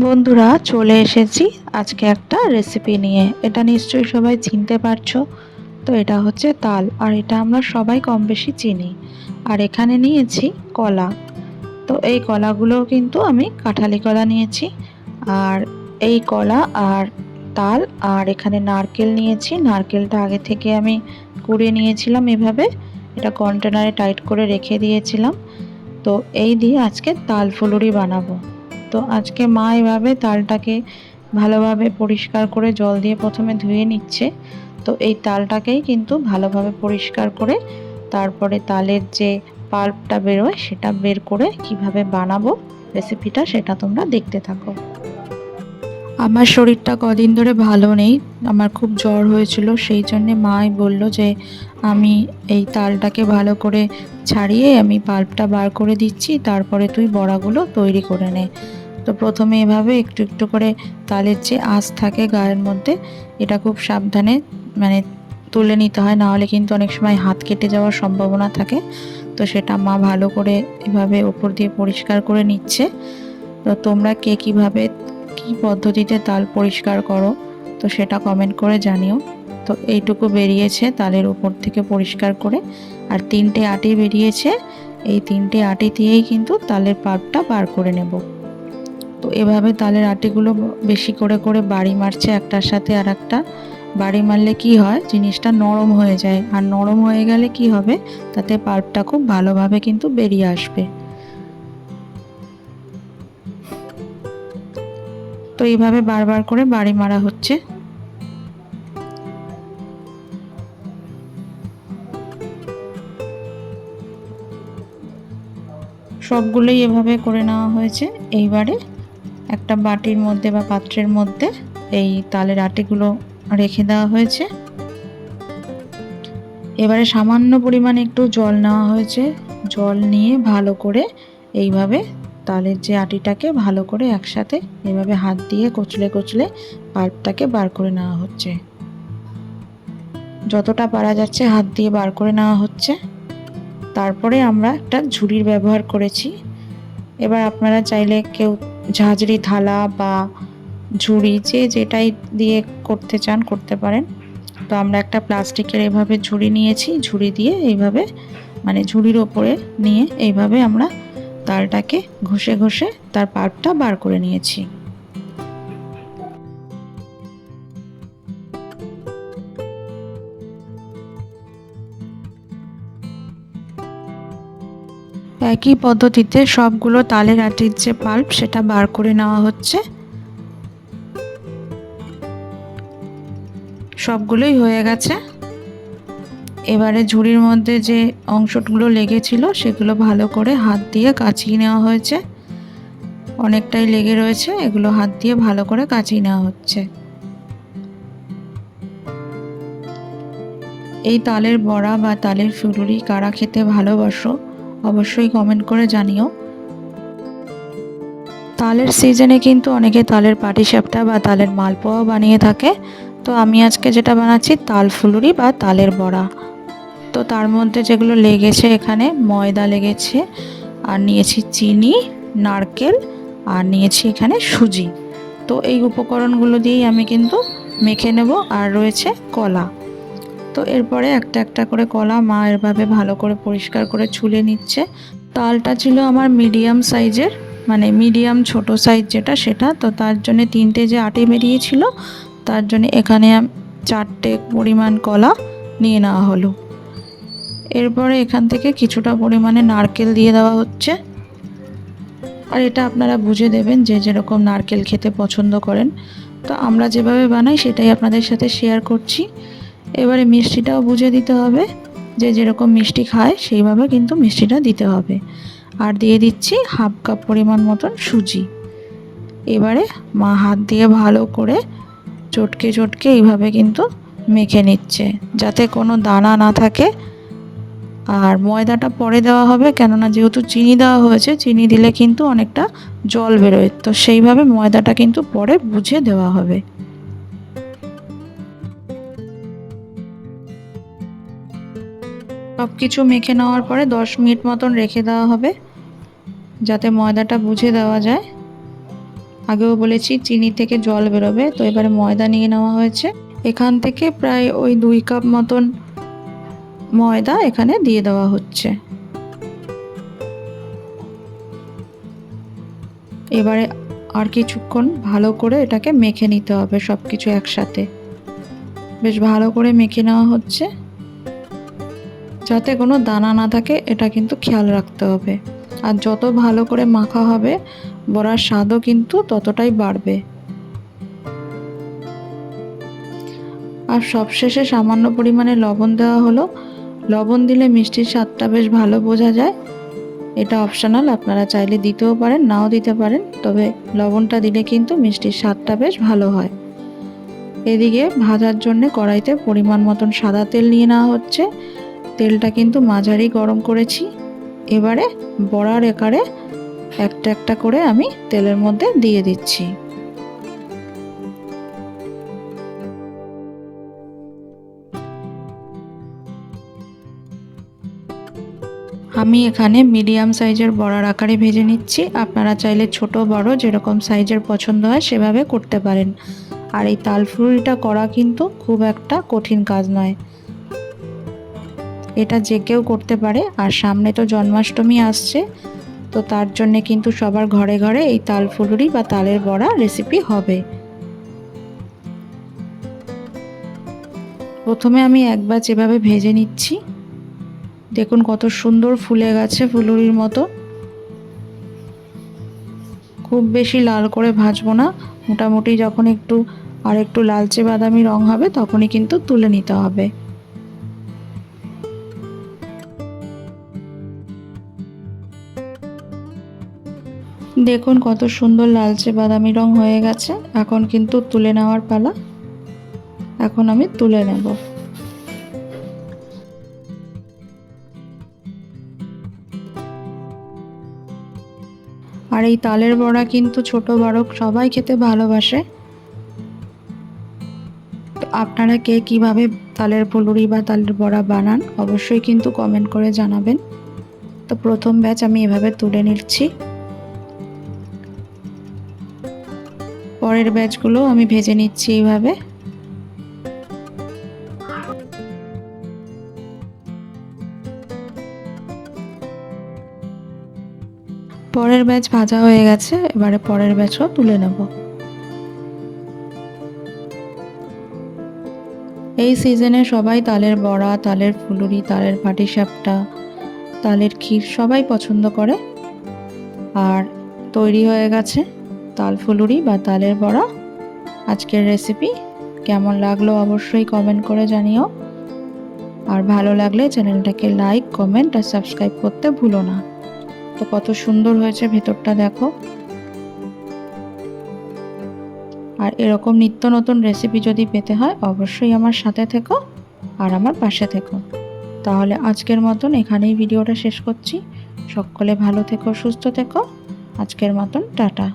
বন্ধুরা, চলে এসেছি আজকে একটা রেসিপি নিয়ে। এটা নিশ্চয়ই সবাই চিনতে পারছ। তো এটা হচ্ছে তাল, আর এটা আমরা সবাই কম বেশি চিনি। আর এখানে নিয়েছি কলা। তো এই কলাগুলোও কিন্তু আমি কাঁঠালি কলা নিয়েছি, আর এই কলা আর তাল, আর এখানে নারকেল নিয়েছি। নারকেলটা আগে থেকে আমি কুড়িয়ে নিয়েছিলাম এভাবে। এটা কন্টেনারে টাইট করে রেখে দিয়েছিলাম। তো এই দিয়ে আজকে তাল ফুলুরি বানাবো। তো আজকে মা এভাবে তালটাকে ভালোভাবে পরিষ্কার করে জল দিয়ে প্রথমে ধুয়ে নিচ্ছে। তো এই তালটাকেই কিন্তু ভালোভাবে পরিষ্কার করে তারপরে তালের যে পাল্পটা বেরোয় সেটা বের করে কীভাবে বানাবো রেসিপিটা সেটা তোমরা দেখতে থাকো। আমার শরীরটা কদিন ধরে ভালো নেই, আমার খুব জ্বর হয়েছিল, সেই জন্যে মাই বলল যে আমি এই তালটাকে ভালো করে ছাড়িয়ে আমি পাল্পটা বার করে দিচ্ছি, তারপরে তুই বড়াগুলো তৈরি করে নে। তো প্রথমে এভাবে একটু একটু করে তালের যে আঁশ থাকে গায়ের মধ্যে, এটা খুব সাবধানে মানে তুলে নিতে হয়। নাহলে কিন্তু অনেক সময় হাত কেটে যাওয়ার সম্ভাবনা থাকে। তো সেটা মা ভালো করে এভাবে ওপর দিয়ে পরিষ্কার করে নিচ্ছে। তো তোমরা কে কীভাবে কী পদ্ধতিতে তাল পরিষ্কার করো, তো সেটা কমেন্ট করে জানিও। তো এইটুকু বেরিয়েছে তালের উপর থেকে পরিষ্কার করে। আর তিনটে আটি বেরিয়েছে, এই তিনটে আটি দিয়েই কিন্তু তালের পাপটা বার করে নেব। তো এভাবে তালের আটিগুলো বেশি করে করে বাড়ি মারছে একটার সাথে আর একটা বাড়ি মারলে কি হয়? জিনিসটা নরম হয়ে যায়। আর নরম হয়ে গেলে কি হবে? তাতে পাল্পটা খুব ভালোভাবে কিন্তু বেরিয়ে আসবে। তো এইভাবে বারবার করে বাড়ি মারা হচ্ছে। সবগুলোই এভাবে করে নেওয়া হয়েছে। এইবারে একটা বাটির মধ্যে বা পাত্রের মধ্যে এই তালের আটিগুলো রেখে দেওয়া হয়েছে। এবারে সামান্য পরিমাণে একটু জল নেওয়া হয়েছে। জল নিয়ে ভালো করে এইভাবে তালের যে আটিটাকে ভালো করে একসাথে এভাবে হাত দিয়ে কচলে কচলে পাল্পটাকে বার করে নেওয়া হচ্ছে। যতটা পারা যাচ্ছে হাত দিয়ে বার করে নেওয়া হচ্ছে। তারপরে আমরা একটা ঝুড়ির ব্যবহার করেছি। এবার আপনারা চাইলে কেউ ঝাঁঝরি থালা বা ঝুড়ি, যে যেটাই দিয়ে করতে চান করতে পারেন। তো আমরা একটা প্লাস্টিকের এভাবে ঝুড়ি নিয়েছি। ঝুড়ি দিয়ে এইভাবে মানে ঝুড়ির ওপরে নিয়ে এইভাবে আমরা তালটাকে ঘষে ঘষে তার পার্টটা বার করে নিয়েছি। একই পদ্ধতিতে সবগুলো তালের আটির যে পাল্প, সেটা বার করে নেওয়া হচ্ছে। সবগুলোই হয়ে গেছে। এবারে ঝুড়ির মধ্যে যে অংশগুলো লেগেছিল, সেগুলো ভালো করে হাত দিয়ে কাচিয়ে নেওয়া হয়েছে। অনেকটাই লেগে রয়েছে, এগুলো হাত দিয়ে ভালো করে কাচিয়ে নেওয়া হচ্ছে। এই তালের বড়া বা তালের ফুলুরি কারা খেতে ভালোবাসো অবশ্যই কমেন্ট করে জানিও। তালের সিজনে কিন্তু অনেকে তালের পাটিসাপটা বা তালের মালপোয়াও বানিয়ে থাকে। তো আমি আজকে যেটা বানাচ্ছি, তাল ফুলুরি বা তালের বড়া। তো তার মধ্যে যেগুলো লেগেছে এখানে, ময়দা লেগেছে, আর নিয়েছি চিনি, নারকেল, আর নিয়েছি এখানে সুজি। তো এই উপকরণগুলো দিয়েই আমি কিন্তু মেখে নেব, আর রয়েছে কলা। তো এরপরে একটা একটা করে কলা মা এরভাবে ভালো করে পরিষ্কার করে ছুলে নিচ্ছে। তালটা ছিল আমার মিডিয়াম সাইজের মানে মিডিয়াম ছোট সাইজ যেটা সেটা, তো তার জন্য তিনটে যে আটি বেরিয়েছিল তার জন্য এখানে চারটে পরিমাণ কলা নিয়ে নেওয়া হলো। এরপরে এখান থেকে কিছুটা পরিমাণে নারকেল দিয়ে দেওয়া হচ্ছে। আর এটা আপনারা বুঝে দেবেন যে যেরকম নারকেল খেতে পছন্দ করেন। তো আমরা যেভাবে বানাই সেটাই আপনাদের সাথে শেয়ার করছি। এবারে মিষ্টিটাও বুঝে দিতে হবে যে যেরকম মিষ্টি খায়, সেইভাবে কিন্তু মিষ্টিটা দিতে হবে। আর দিয়ে দিচ্ছি হাফ কাপ পরিমাণ মতন সুজি। এবারে মা হাত দিয়ে ভালো করে চটকে চটকে এইভাবে কিন্তু মেখে নিচ্ছে, যাতে কোনো দানা না থাকে। আর ময়দাটা পরে দেওয়া হবে, কেননা যেহেতু চিনি দেওয়া হয়েছে, চিনি দিলে কিন্তু অনেকটা জল বেরোয়। তো সেইভাবে ময়দাটা কিন্তু পরে বুঝে দেওয়া হবে। সব কিছু মেখে নেওয়ার পরে দশ মিনিট মতন রেখে দেওয়া হবে, যাতে ময়দাটা বুঝে দেওয়া যায়। আগেও বলেছি, চিনি থেকে জল বেরোবে, তো এবারে ময়দা নিয়ে নেওয়া হয়েছে। এখান থেকে প্রায় ওই দুই কাপ মতন ময়দা এখানে দিয়ে দেওয়া হচ্ছে। এবারে আর কিছুক্ষণ ভালো করে এটাকে মেখে নিতে হবে সব কিছু একসাথে। বেশ ভালো করে মেখে নেওয়া হচ্ছে। যাতে কোনো দানা না থাকে, এটা কিন্তু খেয়াল রাখতে হবে। আর যত ভালো করে মাখা হবে, বড়ার স্বাদও কিন্তু ততটাই বাড়বে। আর সবশেষে সামান্য পরিমাণে লবণ দেওয়া হলো। লবণ দিলে মিষ্টির স্বাদটা বেশ ভালো বোঝা যায়। এটা অপশনাল আপনারা চাইলে দিতেও পারেন, নাও দিতে পারেন, তবে লবণটা দিলে কিন্তু মিষ্টির স্বাদটা বেশ ভালো হয়। এদিকে ভাজার জন্য কড়াইতে পরিমাণ মতন সাদা তেল নিয়ে নেওয়া হচ্ছে। তেলটা কিন্তু মাঝারি গরম করেছি। এবারে বড়ার একারে একটা একটা করে আমি তেলের মধ্যে দিয়ে দিচ্ছি। আমি এখানে মিডিয়াম সাইজের বড়ার আকারে ভেজে নিচ্ছি। আপনারা চাইলে ছোট, বড় যেরকম সাইজের পছন্দ হয় সেভাবে করতে পারেন। আর এই তালফুলটা করা কিন্তু খুব একটা কঠিন কাজ নয়। এটা যে কেউ করতে পারে। আর সামনে তো জন্মাষ্টমী আসছে, তো তার জন্যে কিন্তু সবার ঘরে ঘরে এই তাল ফুলুরি বা তালের বড়া রেসিপি হবে। প্রথমে আমি এক ব্যাচ এভাবে ভেজে নিচ্ছি। দেখুন কত সুন্দর ফুলে গেছে ফুলুরির মতো। খুব বেশি লাল করে ভাজবো না। মোটামুটি যখন একটু আর একটু লালচে বাদামি রং হবে, তখনই কিন্তু তুলে নিতে হবে। দেখুন কত সুন্দর লালচে বাদামি রং হয়ে গেছে। এখন কিন্তু তুলে নেওয়ার পালা। এখন আমি তুলে নেব। আর এই তালের বড়া কিন্তু ছোট বড় সবাই খেতে ভালোবাসে। তো আপনারা কে কীভাবে তালের ফুলুরি বা তালের বড়া বানান, অবশ্যই কিন্তু কমেন্ট করে জানাবেন। তো প্রথম ব্যাচ আমি এভাবে তুলে নিচ্ছি। পরের ব্যাচগুলো আমি ভেজে নিচ্ছি এইভাবে। পরের ব্যাচ ভাজা হয়ে গেছে, এবারে পরের ব্যাচও তুলে নেব। এই সিজনে সবাই তালের বড়া, তালের ফুলুরি, তালের পাটিসাপটা, তালের ক্ষীর সবাই পছন্দ করে। আর তৈরি হয়ে গেছে। তাল ফুলুরি বা তালের বড়া। আজকের রেসিপি কেমন লাগল অবশ্যই কমেন্ট করে জানিও। আর ভালো লাগলে চ্যানেলটাকে লাইক কমেন্ট আর সাবস্ক্রাইব করতে ভুলো না। তো কত সুন্দর হয়েছে ভেতরটা দেখো। আর এরকম নিত্য নতুন রেসিপি যদি পেতে হয় অবশ্যই আমার সাথে থেকো আর আমার পাশে থেকো। তাহলে আজকের মতন এখানেই ভিডিওটা শেষ করছি। সকলে ভালো থেকো, সুস্থ থেকো। আজকের মতন টাটা।